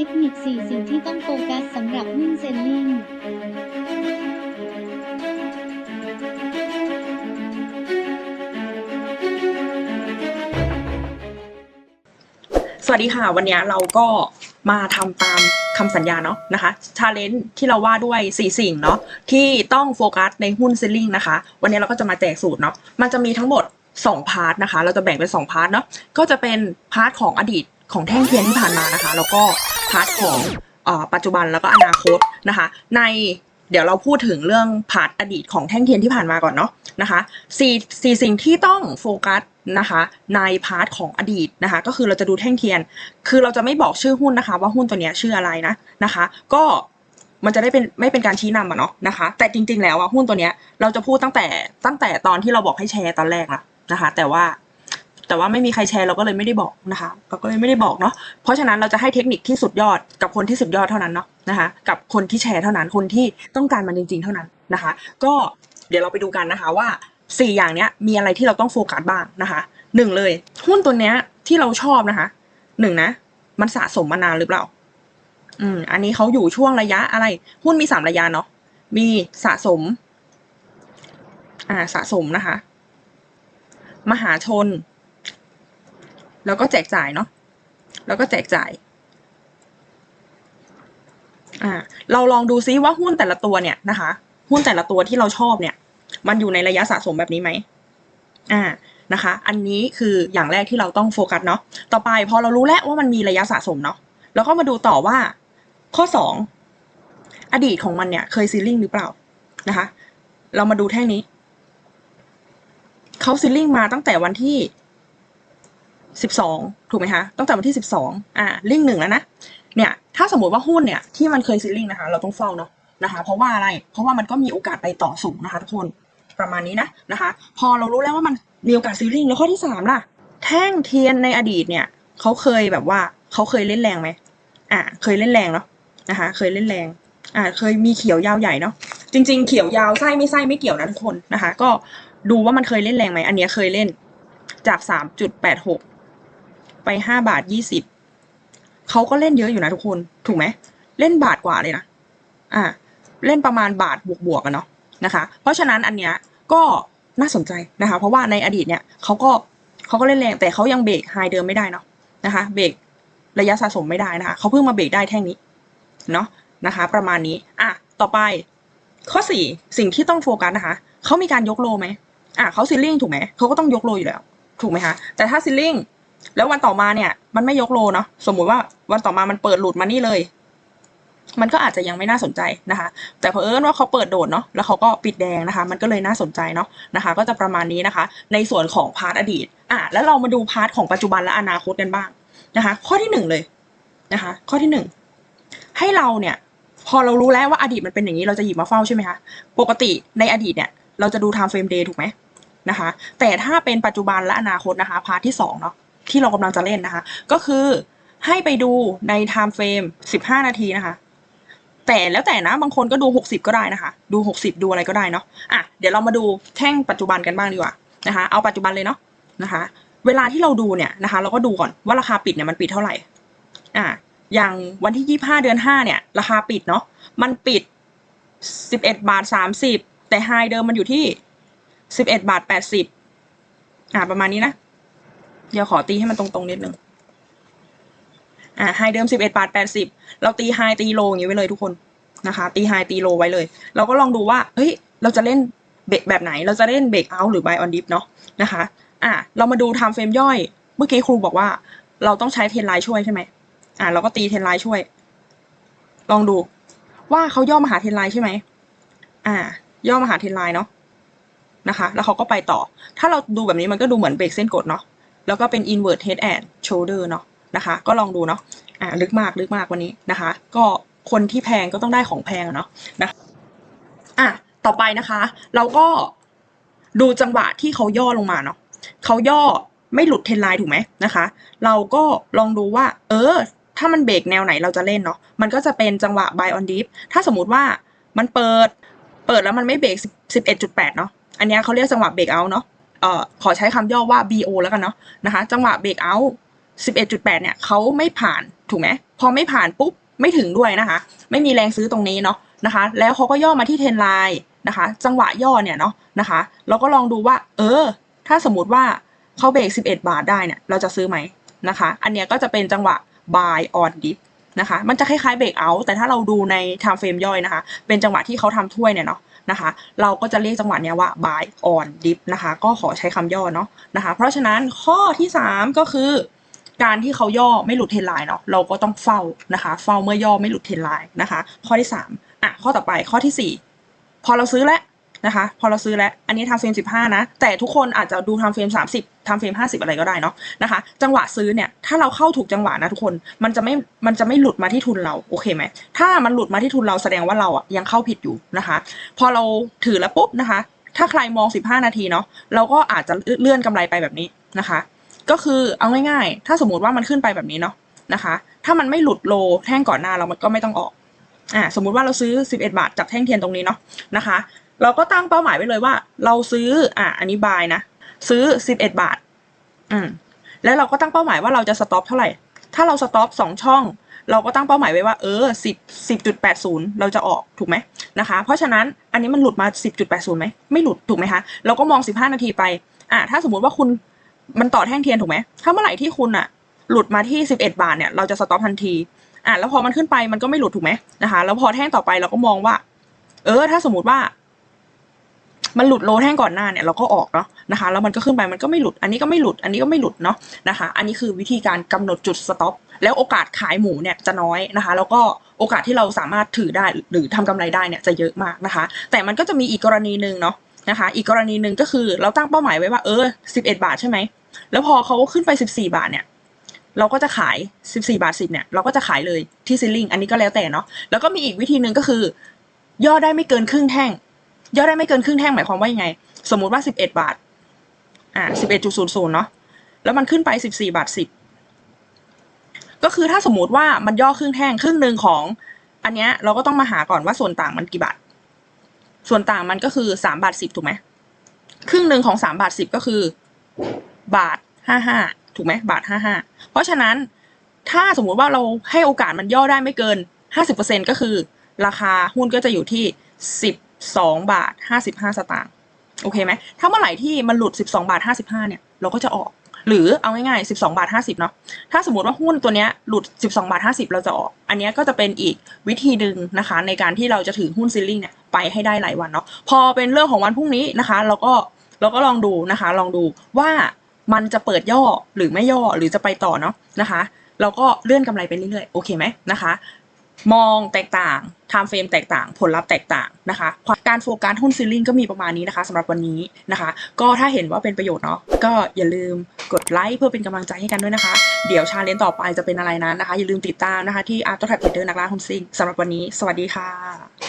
ทคนิค 4 สิ่งที่ต้องโฟกัสสำหรับหุ้นเซลลิงสวัสดีค่ะ วันนี้เราก็มาทำตามคำสัญญาเนาะนะคะชาเลนจ์ที่เราว่าด้วย 4 สิ่งเนาะที่ต้องโฟกัสในหุ้นเซลลิงนะคะ วันนี้เราก็จะมาแจกสูตรเนาะมันจะมีทั้งหมด 2 พาร์ทนะคะ เราจะแบ่งเป็น 2 พาร์ทเนาะก็จะเป็นพาร์ทของอดีตของแท่งเทียนที่ผ่านมานะคะ แล้วก็ พาร์ทของปัจจุบันแล้วก็อนาคตนะคะ ในเดี๋ยวเราพูดถึงเรื่องพาร์ทอดีตของแท่งเทียนที่ผ่านมาก่อนเนาะนะคะสี่สี่สิ่งที่ต้องโฟกัสนะคะในพาร์ทของอดีตนะคะก็คือเราจะดูแท่งเทียน คือเราจะไม่บอกชื่อหุ้นนะคะ ว่าหุ้นตัวเนี้ยชื่ออะไรนะนะคะ ก็มันจะได้เป็นไม่เป็นการชี้นำอะเนาะนะคะ แต่จริง ๆ แล้วอะหุ้นตัวเนี้ยเราจะพูดตั้งแต่ตั้งแต่ตอนที่เราบอกให้แชร์ตอนแรกละนะคะ แต่ว่า แต่ว่าไม่มีใครแชร์เราก็เลยไม่ได้บอกนะคะ เราก็เลยไม่ได้บอกเนาะเพราะฉะนั้นเราจะให้เทคนิคที่สุดยอดกับคนที่สุดยอดเท่านั้นเนาะนะคะ กับคนที่แชร์เท่านั้นคนที่ต้องการมันจริง ๆ เท่านั้นนะคะ ก็เดี๋ยวเราไปดูกันนะคะว่าสี่อย่างเนี้ยมีอะไรที่เราต้องโฟกัสบ้างนะคะหนึ่งเลยหุ้นตัวเนี้ยที่เราชอบนะคะหนึ่งนะ มันสะสมมานานหรือเปล่าอืมอันนี้เขาอยู่ช่วงระยะอะไร หุ้นมีสามระยะเนาะมีสะสม อ่าสะสมนะคะ มหาชน แล้วก็แจกจ่ายเนาะแล้วก็แจกจ่ายอ่าเราลองดูซิว่าหุ้นแต่ละตัวเนี่ยนะคะ หุ้นแต่ละตัวที่เราชอบเนี่ย มันอยู่ในระยะสะสมแบบนี้ไหมอ่านะคะ อันนี้คืออย่างแรกที่เราต้องโฟกัสเนาะต่อไปพอเรารู้แล้วว่ามันมีระยะสะสมเนาะแล้วก็มาดูต่อว่า ข้อสองอดีตของมันเนี่ย เคยซีลิ่งหรือเปล่านะคะ เรามาดูแท่งนี้เขาซีลิ่งมาตั้งแต่วันที่ สิบสองถูกไหมคะตั้งแต่วันที่สิบสองอ่าลิงหนึ่งแล้วนะเนี่ยถ้าสมมติว่าหุ้นเนี่ยที่มันเคยซิลลิงนะคะเราต้องเฝ้าเนาะนะคะเพราะว่าอะไรเพราะว่ามันก็มีโอกาสไปต่อสูงนะคะทุกคนประมาณนี้นะนะคะพอเรารู้แล้วว่ามันมีโอกาสซิลลิงแล้วข้อที่สามล่ะแท่งเทียนในอดีตเนี่ยเขาเคยแบบว่าเขาเคยเล่นแรงไหมอ่าเคยเล่นแรงเนาะนะคะเคยเล่นแรงอ่าเคยมีเขียวยาวใหญ่เนาะจริง ๆ เขียวยาวไส้ไม่ไส้ไม่เกี่ยวนะทุกคนนะคะ ก็ดูว่ามันเคยเล่นแรงไหมอันนี้เคยเล่นจาก 3.86 ไปห้าบาทยี่สิบเขาก็เล่นเยอะอยู่นะทุกคน ถูกไหม เล่นบาทกว่าเลยนะ อ่า เล่นประมาณบาทบวกๆกันเนาะนะคะ เพราะฉะนั้นอันเนี้ยก็น่าสนใจนะคะ เพราะว่าในอดีตเนี่ยเขาก็เขาก็เล่นแรงแต่เขายังเบรกไฮเดิมไม่ได้เนาะนะคะ เบรกระยะสะสมไม่ได้นะคะเขาเพิ่งมาเบรกได้แท่งนี้เนาะนะคะ ประมาณนี้ อะต่อไป ข้อสี่สิ่งที่ต้องโฟกัสนะคะเขามีการยกโลไหมอะเขาซิลลิ่งถูกไหมเขาก็ต้องยกโลอยู่แล้ว ถูกไหมคะแต่ถ้าซิลลิ่ง แล้ววันต่อมาเนี่ย มันไม่ยกโลเนาะสมมุติว่าวันต่อมามันเปิดหลุดมานี่เลย มันก็อาจจะยังไม่น่าสนใจนะคะ แต่เพอเอิญว่าเขาเปิดโดดเนาะแล้วเขาก็ปิดแดงนะคะ มันก็เลยน่าสนใจเนาะนะคะ ก็จะประมาณนี้นะคะ ในส่วนของพาร์ทอดีตอะแล้วเรามาดูพาร์ทของปัจจุบันและอนาคตกันบ้างนะคะ ข้อที่หนึ่งเลยนะคะ ข้อที่หนึ่งให้เราเนี่ย พอเรารู้แล้วว่าอดีตมันเป็นอย่างนี้เราจะหยิบมาเฝ้าใช่ไหมคะปกติในอดีตเนี่ยเราจะดู time frame day ถูกไหมนะคะ แต่ถ้าเป็นปัจจุบันและอนาคตนะคะพาร์ทที่สองเนาะ ที่เรากำลังจะเล่นนะคะ ก็คือให้ไปดูใน time frame สิบห้านาทีนะคะ แต่แล้วแต่นะบางคนก็ดู 60 ก็ได้นะคะ ดู 60 ดูอะไรก็ได้เนาะอะเดี๋ยวเรามาดูแท่งปัจจุบันกันบ้างดีกว่านะคะเอาปัจจุบันเลยเนาะนะคะ เวลาที่เราดูเนี่ยนะคะ เราก็ดูก่อนว่าราคาปิดเนี่ยมันปิดเท่าไหร่อะอย่างวันที่ 25 เดือน 5 เนี่ย ราคาปิดเนาะมันปิด 11 บาท 30 แต่ไฮเดิมมันอยู่ที่ 11 บาท 80อะประมาณนี้นะ เดี๋ยวขอตีให้มันตรงๆนิดนึง อ่าไฮเดิม11บเอ็ดบาท80เราตีไฮตีโลอย่างนี้ไว้เลยทุกคนนะคะ ตีไฮตีโลไว้เลย เราก็ลองดูว่า เฮ้ย เราจะเล่นเบรกแบบไหน เราจะเล่นเบรกเอาหรือ buy on dip เนาะนะคะ อ่าเรามาดู time frame ย่อย เมื่อกี้ครูบอกว่า เราต้องใช้เทนไลน์ช่วยใช่ไหมอ่าเราก็ตีเทนไลน์ช่วย ลองดู ว่าเขาย่อมาหาเทนไลน์ใช่ไหมอ่า ย่อมาหาเทนไลน์เนาะนะคะ แล้วเขาก็ไปต่อ ถ้าเราดูแบบนี้มันก็ดูเหมือนเบรกเส้นกดเนาะ แล้วก็เป็น invert head and shoulder เนาะนะคะ ก็ลองดูเนาะอ่าลึกมากลึกมากวันนี้นะคะ ก็คนที่แพงก็ต้องได้ของแพงเนาะนะอะต่อไปนะคะ เราก็ดูจังหวะที่เขาย่อลงมาเนาะเขาย่อไม่หลุดเทนไลน์ถูกไหมนะคะ เราก็ลองดูว่า เออ ถ้ามันเบรกแนวไหนเราจะเล่นเนาะมันก็จะเป็นจังหวะ buy on dip ถ้าสมมติว่ามันเปิดเปิดแล้วมันไม่เบรก11.8 เนาะอันนี้เขาเรียกจังหวะเบรกเอาเนาะ เอ่อขอใช้คำย่อว่า BO แล้วกันเนาะนะคะจังหวะเบรกเอา11.8 เนี่ยเขาไม่ผ่านถูกไหมพอไม่ผ่านปุ๊บไม่ถึงด้วยนะคะ ไม่มีแรงซื้อตรงนี้เนาะนะคะ แล้วเขาก็ย่อมาที่เทนไลน์นะคะ จังหวะย่อเนี่ยเนาะนะคะ เราก็ลองดูว่า เออ ถ้าสมมติว่าเขาเบรก 11 บาทได้เนี่ย เราจะซื้อไหมนะคะ อันเนี้ยก็จะเป็นจังหวะ buy on dip นะคะ มันจะคล้ายๆเบรกเอาแต่ถ้าเราดูใน time frame ย่อยนะคะ เป็นจังหวะที่เขาทำถ้วยเนี่ยเนาะ นะคะ เราก็จะเรียกจังหวะเนี้ยว่า buy on dip นะคะ ก็ขอใช้คำย่อเนาะนะคะ เพราะฉะนั้นข้อที่ 3 ก็คือ การที่เขาย่อไม่หลุดเทรนไลน์เนาะเราก็ต้องเฝ้านะคะเฝ้าเมื่อย่อไม่หลุดเทรนไลน์นะคะ ข้อที่3อะข้อต่อไปข้อทีสี่4 พอเราซื้อแล้ว นะคะ พอเราซื้อแล้ว อันนี้ทำเฟรม15 นะ แต่ทุกคนอาจจะดูทำเฟรม 30ทำเฟรม 50 อะไรก็ได้เนาะนะคะ จังหวะซื้อเนี่ย ถ้าเราเข้าถูกจังหวะนะทุกคน มันจะไม่ มันจะไม่หลุดมาที่ทุนเรา โอเคไหม ถ้ามันหลุดมาที่ทุนเราแสดงว่าเราอะยังเข้าผิดอยู่นะคะ พอเราถือแล้วปุ๊บนะคะ ถ้าใครมอง 15 นาทีเนาะ เราก็อาจจะเลื่อนกำไรไปแบบนี้นะคะ ก็คือเอาง่ายๆ ถ้าสมมติว่ามันขึ้นไปแบบนี้เนาะนะคะ ถ้ามันไม่หลุดโลแท่งก่อนหน้าเรามันก็ไม่ต้องออกอ่าสมมุติว่าเราซื้อ 11 บาทจากแท่งเทียนตรงนี้เนาะนะคะ เราก็ตั้งเป้าหมายไว้เลยว่า เราซื้ออ่าอันนี้บายนะ ซื้อ11บเอ็ดบาท อืมแล้วเราก็ตั้งเป้าหมายว่าเราจะสต็อปเท่าไหร่ ถ้าเราสต็อปสองช่อง เราก็ตั้งเป้าหมายไว้ว่าเออ10 10.80เราจะออกถูกไหมนะคะ เพราะฉะนั้นอันนี้มันหลุดมา10.80ไหมไม่หลุดถูกไหมคะเราก็มอง15นาทีไปอ่าถ้าสมมุติว่าคุณมันต่อแท่งเทียนถูกไหมถ้าเมื่อไหร่ที่คุณอะหลุดมาที่11บาทเนี่ยเราจะสต็อปทันทีอะแล้วพอมันขึ้นไปมันก็ไม่หลุดถูกไหมนะคะ แล้วพอแท่งต่อไปเราก็มองว่า เออ ถ้าสมมติว่า มันหลุดโลแท่งก่อนหน้าเนี่ยเราก็ออกเนาะนะคะ แล้วมันก็ขึ้นไปมันก็ไม่หลุด อันนี้ก็ไม่หลุด อันนี้ก็ไม่หลุดเนาะนะคะ อันนี้คือวิธีการกำหนดจุดสต็อปแล้วโอกาสขายหมูเนี่ยจะน้อยนะคะ แล้วก็โอกาสที่เราสามารถถือได้หรือทำกำไรได้เนี่ยจะเยอะมากนะคะ แต่มันก็จะมีอีกกรณีหนึ่งเนาะนะคะ อีกกรณีหนึ่งก็คือเราตั้งเป้าหมายไว้ว่าเออ11 บาทใช่ไหมแล้วพอเขาขึ้นไป 14 บาทเนี่ยเราก็จะขาย 14 บาท 10 เนี่ย เราก็จะขายเลยที่ซิลลิงอันนี้ก็แล้วแต่เนาะ แล้วก็มีอีกวิธีหนึ่งก็คือย่อได้ไม่เกินครึ่งแท่ง ย่อได้ไม่เกินครึ่งแท่งหมายความว่ายังไง สมมุติว่า11บาท อ่า11.00เนาะ แล้วมันขึ้นไป14บาท10ก็คือถ้าสมมติว่ามันย่อครึ่งแท่งครึ่งหนึ่งของ อันเนี้ยเราก็ต้องมาหาก่อนว่าส่วนต่างมันกี่บาท ส่วนต่างมันก็คือ3บาท10ถูกไหม ครึ่งหนึ่งของ3บาท10ก็คือ บาท55ถูกไหมบาท55เพราะฉะนั้นถ้าสมมุติว่าเราให้โอกาสมันย่อได้ไม่เกิน50%ก็คือ ราคาหุ้นก็จะอยู่ที่ 12 บาท 55 สตางค์โอเคไหมถ้าเมื่อไหร่ที่มันหลุด 12 บาท 55 เนี่ย เราก็จะออก หรือเอาง่ายๆ 12 บาท 50 เนาะถ้าสมมติว่าหุ้นตัวเนี้ยหลุด 12 บาท 50 เราจะออก อันเนี้ยก็จะเป็นอีกวิธีหนึ่งนะคะ ในการที่เราจะถือหุ้นซิลลิงเนี่ยไปให้ได้หลายวันเนาะพอเป็นเรื่องของวันพรุ่งนี้นะคะ เราก็เราก็ลองดูนะคะ ลองดูว่ามันจะเปิดย่อหรือไม่ย่อหรือจะไปต่อเนาะนะคะ เราก็เลื่อนกำไรไปเรื่อยๆโอเคไหมนะคะ มองแตกต่างไทม์เฟรมแตกต่าง ผลลัพธ์แตกต่างนะคะ การโฟกัสหุ้นซิลลิงก็มีประมาณนี้นะคะสำหรับวันนี้นะคะ ก็ถ้าเห็นว่าเป็นประโยชน์เนาะก็อย่าลืมกดไลค์เพื่อเป็นกำลังใจให้กันด้วยนะคะ เดี๋ยวชาเลนต่อไปจะเป็นอะไรนั้นนะคะ อย่าลืมติดตามนะคะที่อาร์ตแทร็เดอร์นักล่าหุ้นซิงสำหรับวันนี้ สวัสดีค่ะ